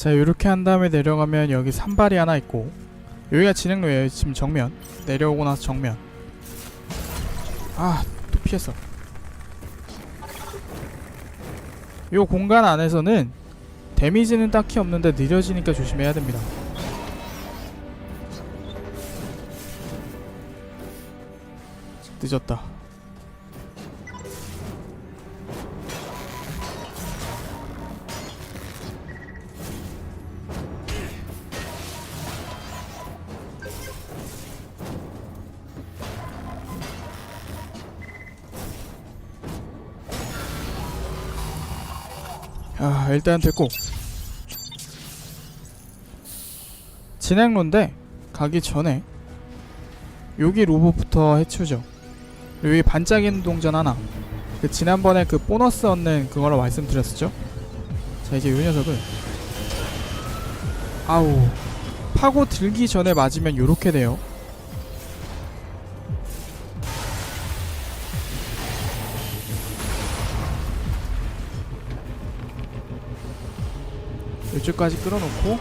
자 이렇게 한 다음에 내려가면 여기 산발이 하나 있고 여기가 진행로예요. 지금 정면. 내려오고 나서 정면. 아 또 피했어. 요 공간 안에서는 데미지는 딱히 없는데 느려지니까 조심해야 됩니다. 늦었다 아 일단 됐고. 진행로인데 가기 전에 여기 로봇부터 해치우죠. 여기 반짝이는 동전 하나. 그 지난번에 그 보너스 얻는 그거로 말씀드렸었죠. 자 이제 요 녀석을 아우 파고 들기 전에 맞으면 요렇게 돼요 이쪽까지 끌어놓고.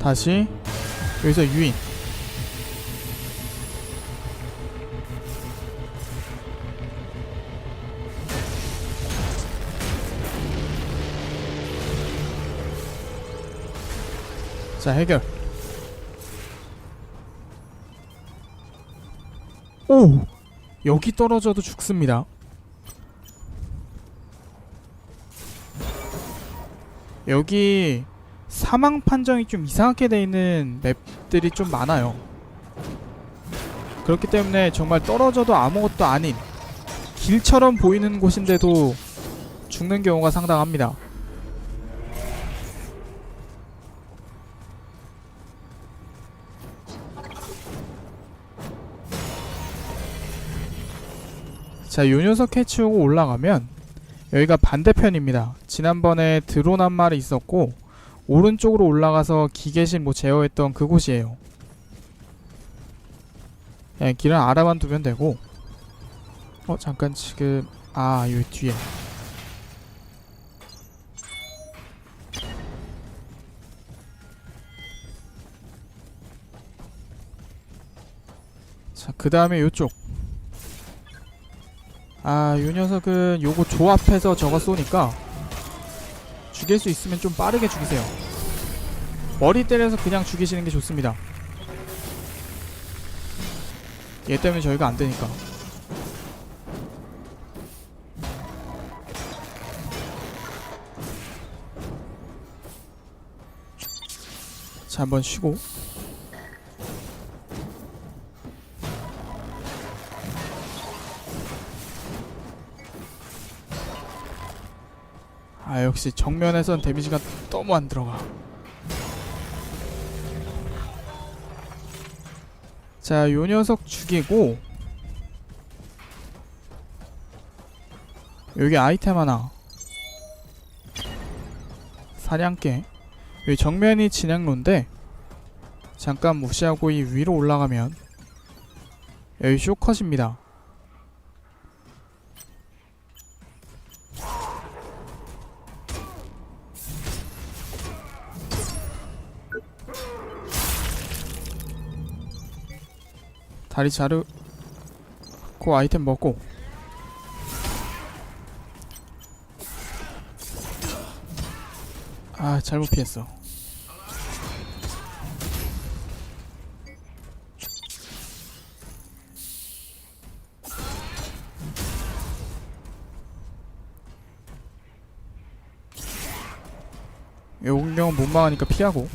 다시. 여기서 유인 자 해결. 오! 여기 떨어져도 죽습니다. 여기 사망 판정이 좀 이상하게 돼 있는 맵들이 좀 많아요. 그렇기 때문에 정말 떨어져도 아무것도 아닌 길처럼 보이는 곳인데도 죽는 경우가 상당합니다 자, 요 녀석 해치우고 올라가면 여기가 반대편입니다. 지난번에 드론 한 마리 있었고 오른쪽으로 올라가서 기계실 뭐 제어했던 그곳이에요. 예, 길은 알아만 두면 되고 어 잠깐 지금 아 요 뒤에 자 그 다음에 요쪽 아, 요 녀석은 요거 조합해서 저거 쏘니까 죽일 수 있으면 좀 빠르게 죽이세요. 머리 때려서 그냥 죽이시는 게 좋습니다. 얘 때문에 저희가 안 되니까. 자, 한번 쉬고. 역시 정면에선 데미지가 너무 안 들어가. 자 요 녀석 죽이고 여기 아이템 하나. 사냥개. 여기 정면이 진행로인데 잠깐 무시하고 이 위로 올라가면 여기 쇼컷입니다 다리 자르고 아이템 먹고. 아 잘못 피했어. 용병은 못 막으니까 피하고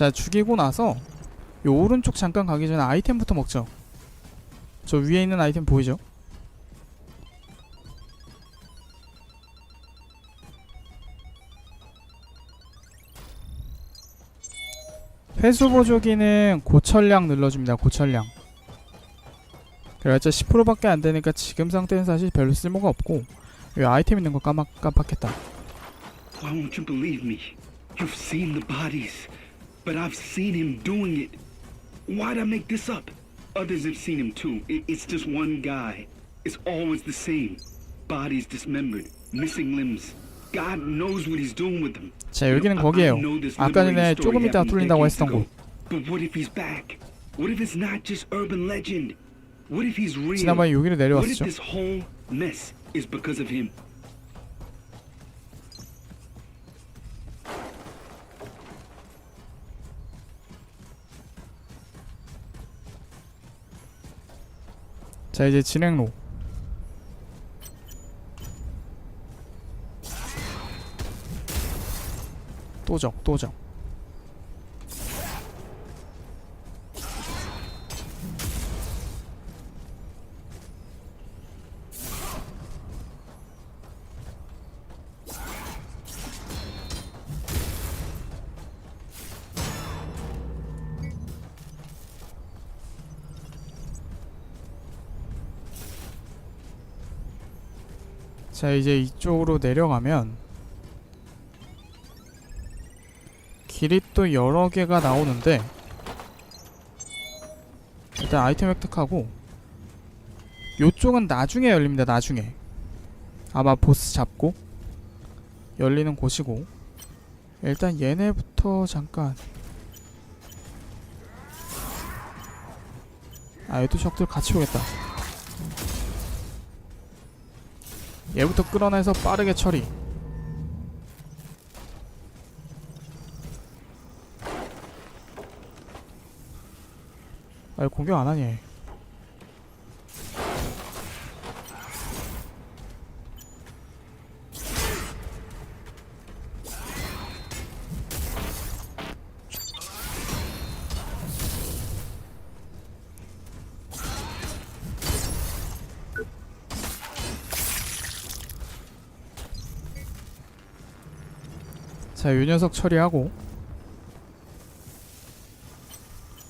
자 죽이고 나서 요 오른쪽 잠깐 가기 전에 아이템부터 먹죠 저 위에 있는 아이템 보이죠? 회수 보조기는 고철량 눌러줍니다 고철량 그래봤자 10%밖에 안 되니까 지금 상태는 사실 별로 쓸모가 없고 이 아이템 있는 거 깜빡 깜빡했다. Why won't you believe me? You've seen the bodies, but I've seen him doing it. Why'd I make this up? Others have seen him too. I- it's just one guy. It's always the same. Bodies dismembered, missing limbs. God knows what he's doing with them. 자 여기는 I- I 거기에요. know this 아까 전에 liberating 조금 story 이따 happened 뚫린다고 decades 했던 ago. 곳. But what if he's back? What if it's not just urban legend? What if he's real? 지난번에 여기로 What if 내려왔었죠. this whole mess is because of him? 자 이제 진행로. 또적 또적. 자 이제 이쪽으로 내려가면 길이 또 여러 개가 나오는데 일단 아이템 획득하고 요쪽은 나중에 열립니다 나중에. 아마 보스 잡고 열리는 곳이고. 일단 얘네부터 잠깐. 아 얘도 적들 같이 오겠다 얘부터 끌어내서 빠르게 처리. 아, 공격 안 하니? 자, 요 녀석 처리하고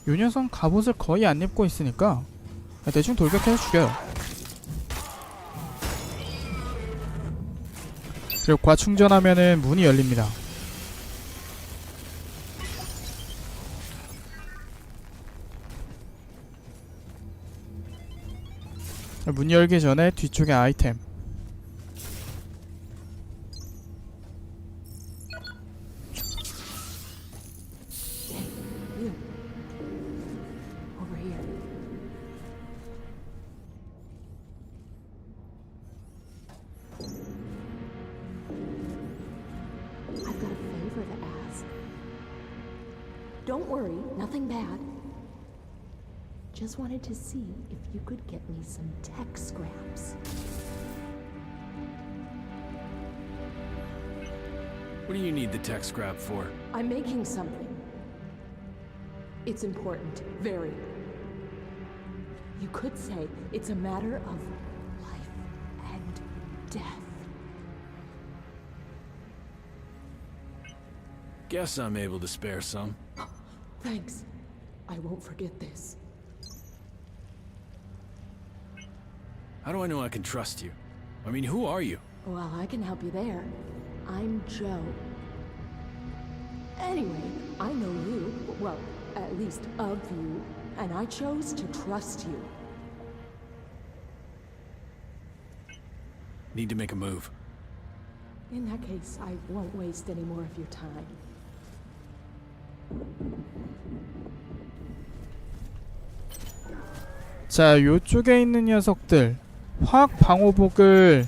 요 녀석 갑옷을 거의 안 입고 있으니까 대충 돌격해서 죽여요. 그리고 과충전하면은 문이 열립니다. 문 열기 전에 뒤쪽에 아이템 worry, nothing bad. Just wanted to see if you could get me some tech scraps. What do you need the tech scrap for? I'm making something. It's important, very. You could say it's a matter of life and death. Guess I'm able to spare some. Thanks. I won't forget this. How do I know I can trust you? I mean, who are you? Well, I can help you there. I'm Joe. Anyway, I know you, well, at least of you, and I chose to trust you. Need to make a move. In that case, I won't waste any more of your time. 자, 요쪽에 있는 녀석들 화학 방호복을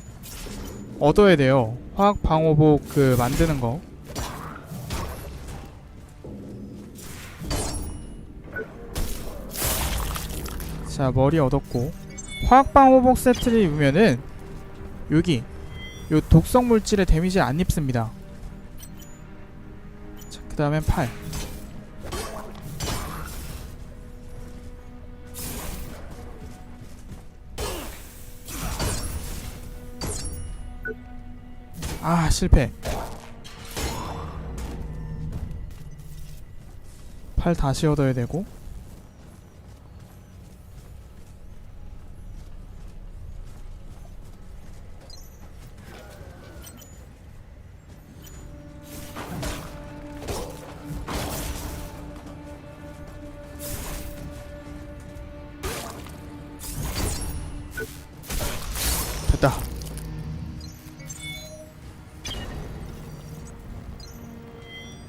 얻어야 돼요. 화학 방호복 그 만드는 거. 자, 머리 얻었고 화학 방호복 세트를 입으면은 여기 요 독성 물질에 데미지 안 입습니다. 자, 그 다음엔 팔. 아 실패. 팔 다시 얻어야 되고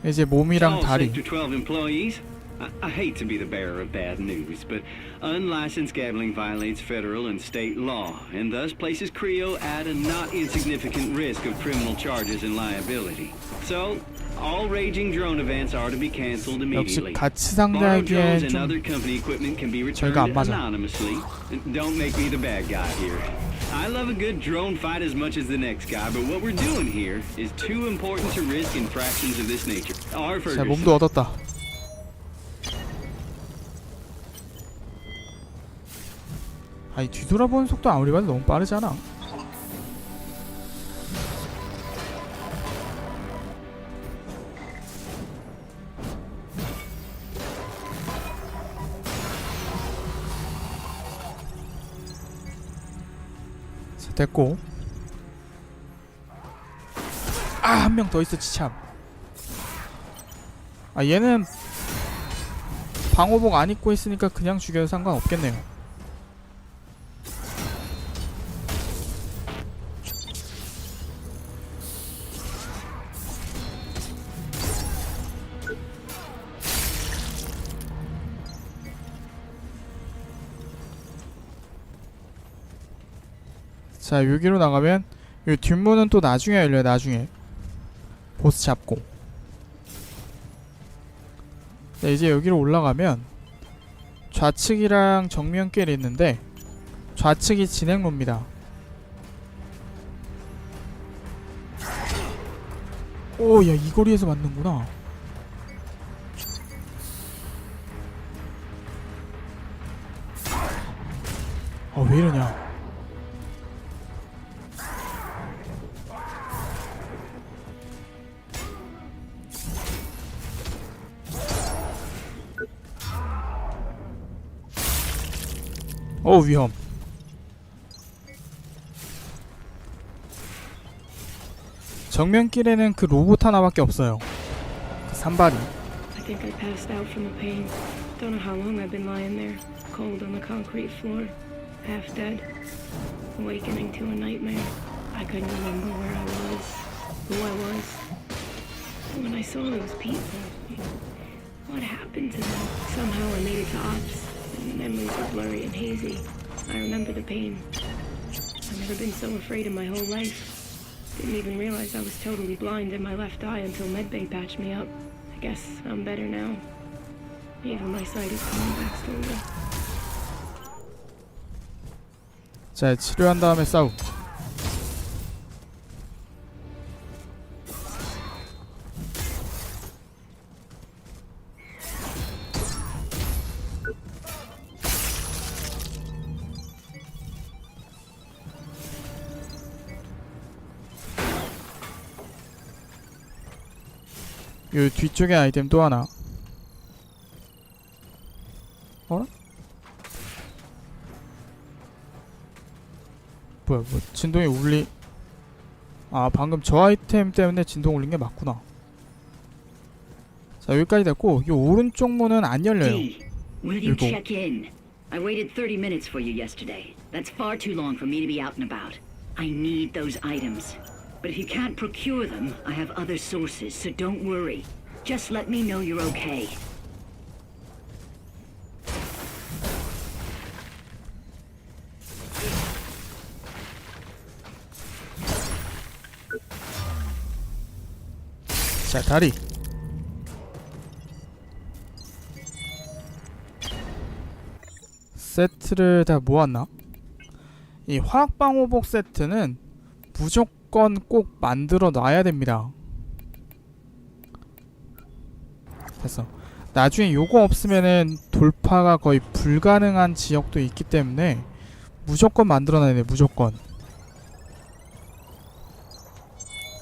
이제 몸이랑 All 다리. Sector 12 employees. I, I hate to be the bearer of bad news, but unlicensed gambling violates federal and state law, and thus places Creo at a not insignificant risk of criminal charges and liability. So, all raging drone events are to be canceled 역시 immediately. 같이 Borrowed drones 상대하기엔 and 좀 other company equipment can be returned 저희가 안 맞아. anonymously. Don't make me the bad guy here. I love a good drone fight as much as the next guy, but what we're doing here is too important to risk infractions of this nature. R. 자 Ferguson. 몸도 얻었다. 아니 뒤돌아보는 속도 아무리 봐도 너무 빠르지 않아? 됐고. 아 한 명 더 있었지 참. 아 얘는 방호복 안 입고 있으니까 그냥 죽여도 상관없겠네요 자 여기로 나가면 이 뒷문은 또 나중에 열려요 나중에 보스 잡고 네, 이제 여기로 올라가면 좌측이랑 정면길이 있는데 좌측이 진행로입니다. 오, 야, 이 거리에서 맞는구나. 아, 왜 이러냐. 어 위험 정면길에는 그 로봇 하나밖에 없어요 그 산발이 I think I passed out from the pain. Don't know how long I've been lying there, cold on the concrete floor, half dead, awakening to a nightmare. I couldn't remember where I was, who I was. When I saw those people, what happened to them? Somehow I made it to ops, memories are blurry and hazy. I remember the pain. I've never been so afraid in my whole life. Didn't even realize I was totally blind in my left eye until medbay patched me up. I guess I'm better now. Even my sight is coming back slowly. 자 치료한 다음에 싸움 요 뒤쪽에 아이템 또 하나 어라? 뭐야 뭐 진동이 울리 아 방금 저 아이템 때문에 진동 울린 게 맞구나 자 여기까지 됐고 이 오른쪽 문은 안 열려요 in? I waited 30 minutes for you yesterday. That's far too long for me to be out and about. I need those items. But if you can't procure them, I have other sources, so don't worry. Just let me know you're okay. 자 다리 세트를 다 모았나? 이 화학방호복 세트는 무조건 꼭 만들어 놔야 됩니다 됐어 나중에 요거 없으면은 돌파가 거의 불가능한 지역도 있기 때문에 무조건 만들어 놔야 돼 무조건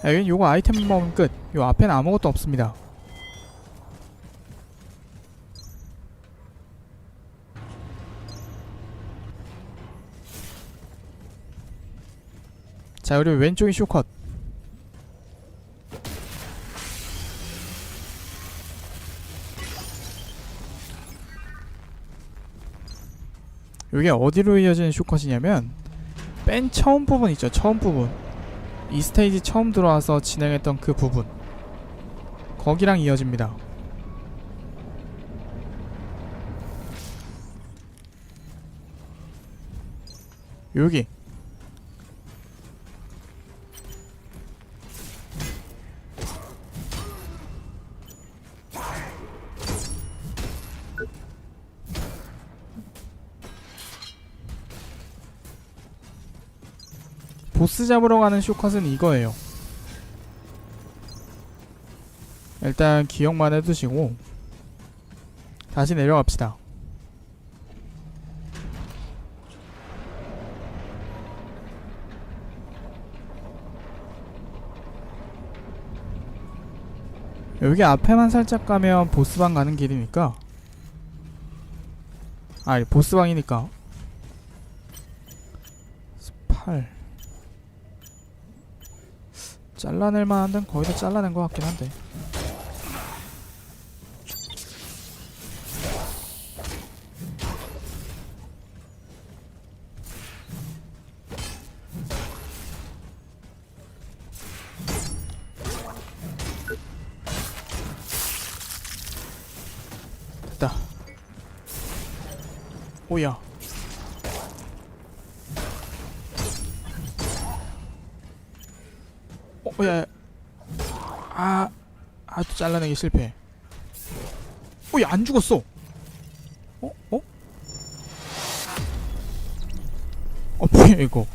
아, 여긴 요거 아이템 먹으면 끝. 요 앞에는 아무것도 없습니다. 자, 그리고 왼쪽이 쇼컷. 요게 어디로 이어지는 쇼컷이냐면 맨 처음 부분 있죠 처음 부분. 이 스테이지 처음 들어와서 진행했던 그 부분. 거기랑 이어집니다. 여기 보스 잡으러 가는 쇼컷은 이거예요. 일단 기억만 해두시고 다시 내려갑시다. 여기 앞에만 살짝 가면 보스방 가는 길이니까 아니 보스방이니까 8 잘라낼 만한 데는 거의 다 잘라낸 것 같긴 한데 아, 또 잘라내기 실패. 어, 야, 안 죽었어. 어, 어? 어, 뭐야, 이거.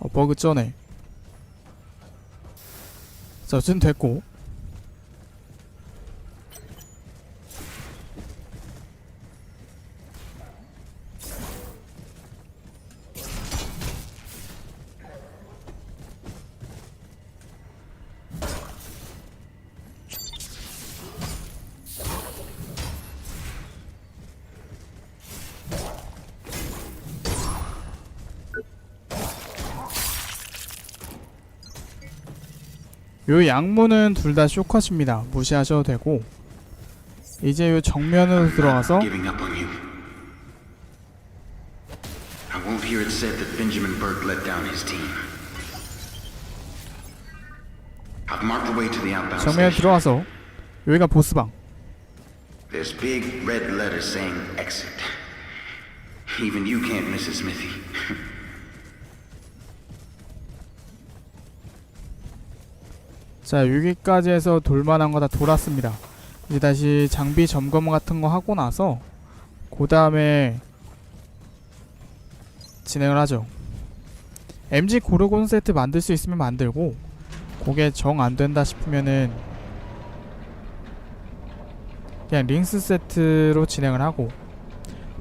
어, 버그 쩌네. 자, 어쨌든 됐고. 요 양문은 둘 다 쇼컷입니다. 무시하셔도 되고 이제 요 정면으로 들어가서 정면에. 들어와서 여기가 보스방. There's big red letters saying exit. Even you can't miss it, Smithy. 자 여기까지 해서 돌만한 거 다 돌았습니다. 이제 다시 장비 점검 같은 거 하고 나서 그 다음에 진행을 하죠. MG 고르곤 세트 만들 수 있으면 만들고 그게 정 안 된다 싶으면은 그냥 링스 세트로 진행을 하고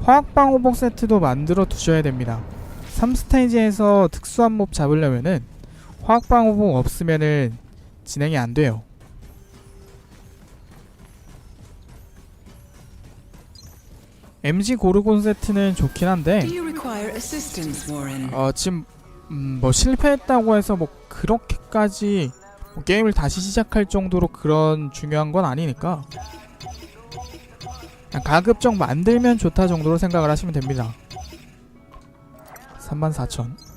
화학방 호복 세트도 만들어 두셔야 됩니다. 3스테이지에서 특수한 몹 잡으려면은 화학방 호복 없으면은 진행이 안 돼요. MG 고르곤 세트는 좋긴 한데? 어 지금 음, 뭐 실패했다고 해서 뭐 그렇게까지 뭐 게임을 다시 시작할 정도로 그런 중요한 건 아니니까 그냥 가급적 만들면 좋다 정도로 생각을 하시면 됩니다. 34,000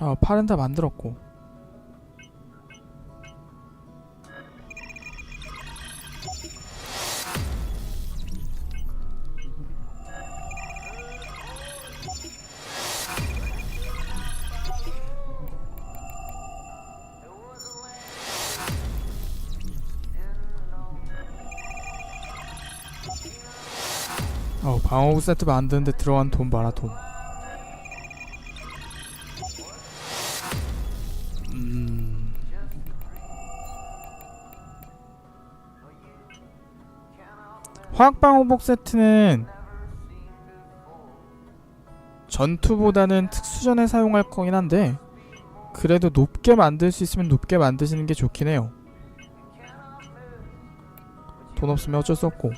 아, 팔은 다 만들었고 어, 방어구 세트 만드는데 들어간 돈 봐라 돈. 화학방어복 세트는 전투보다는 특수전에 사용할 거긴 한데 그래도 높게 만들 수 있으면 높게 만드시는 게 좋긴 해요. 돈 없으면 어쩔 수 없고.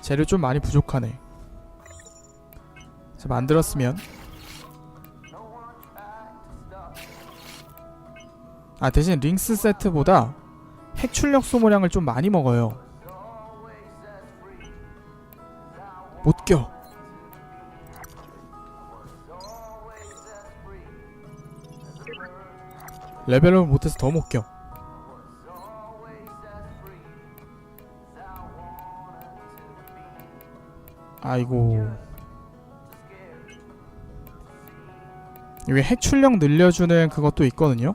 재료 좀 많이 부족하네. 자, 만들었으면 아 대신 링스 세트보다 핵 출력 소모량을 좀 많이 먹어요. 못껴. 레벨업을 못해서 더 못껴. 아이고. 여기 핵 출력 늘려주는 그것도 있거든요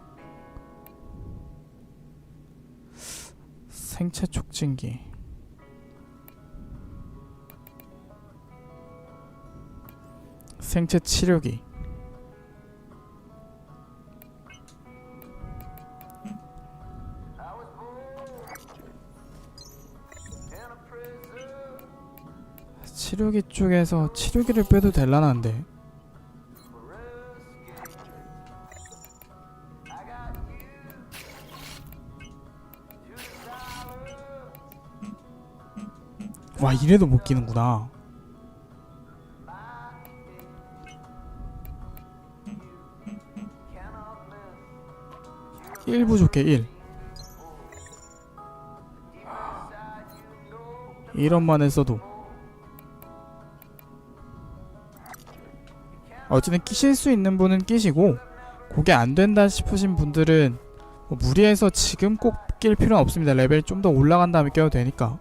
생체 촉진기. 생체 치료기. 치료기 쪽에서 치료기를 빼도 될라나는데 와 이래도 못 끼는구나. 일 부족해 1 1원만 했어도. 어쨌든 끼실 수 있는 분은 끼시고 그게 안 된다 싶으신 분들은 뭐 무리해서 지금 꼭 낄 필요는 없습니다. 레벨 좀 더 올라간 다음에 껴도 되니까